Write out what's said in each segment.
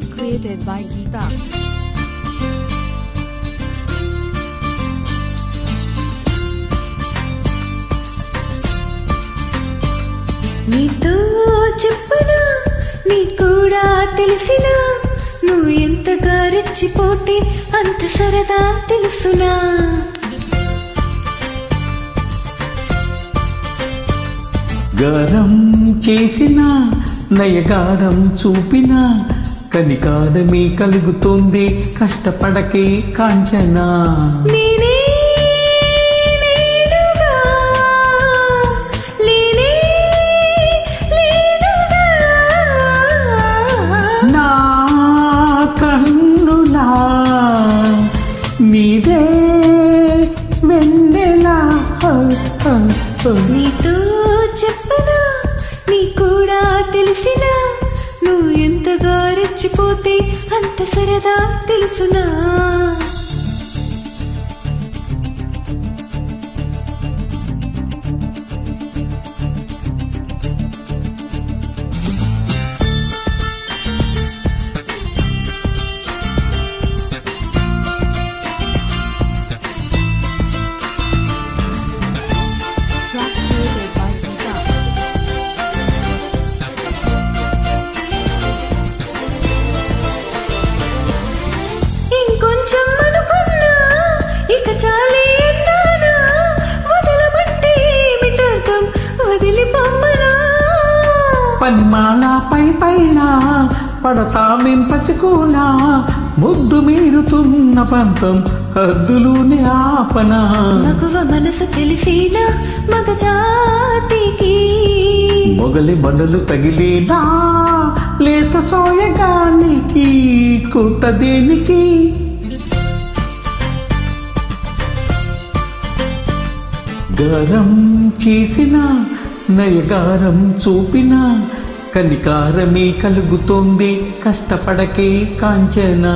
created by Geeta. నీతో చెప్పనా నీ కూడా తెలిసినా నువ్వు ఎంతగా రెచ్చిపోతే అంత సరదా తెలుసునా గారం చేసిన నయగారం చూపిన కనికారమే కలుగుతుంది. కష్టపడకే కాంచనా. నీదే వెన్నెలా. నీతో చెప్పనా నీ కూడా తెలిసినా నువ్వు ఎంతగా మర్చిపోతే అంత సరదా తెలుసునా? ఇక చాలే అన్నానా వదలమంటే ఏమిటర్థం వదిలి పొమ్మనా పనిమాల పై పైన పడతామేం పసుకునా ముద్దు మీరుతున్న పంతం హద్దులునే ఆపనా? మగువ మనసు తెలిసినా మగ జాతికి. మొగలి మనులు తగిలినా లేత సోయగానికి కూత దేనికి? గారం చేసిన నయగారం చూపిన కనికారమే కలుగుతోంది కష్టపడకే కాంచనా.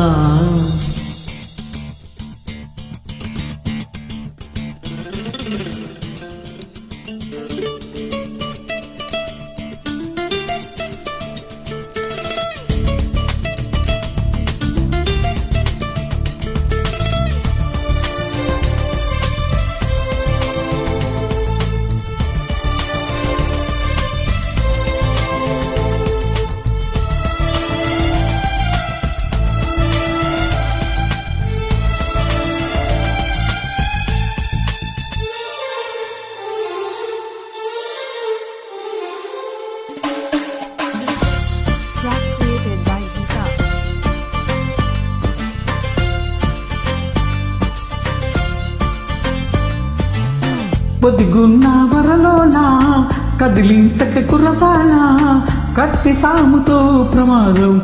పొదిగున్న వరలోనా కదిలించక కురతానా కత్తి సాముతో ప్రమాదం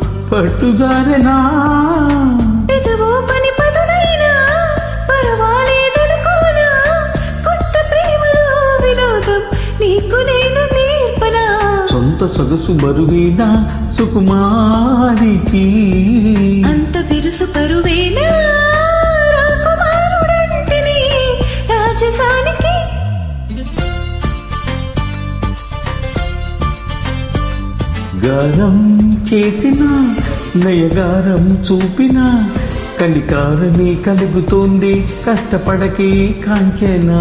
నేర్పనా? సొంత సొగసు బరువీన సుకుమారికి. అంత బిరుసు పరువేనా గారం చేసిన నయగారం చూపిన కనికారమే కలుగుతోంది కష్టపడకే కాంచేనా.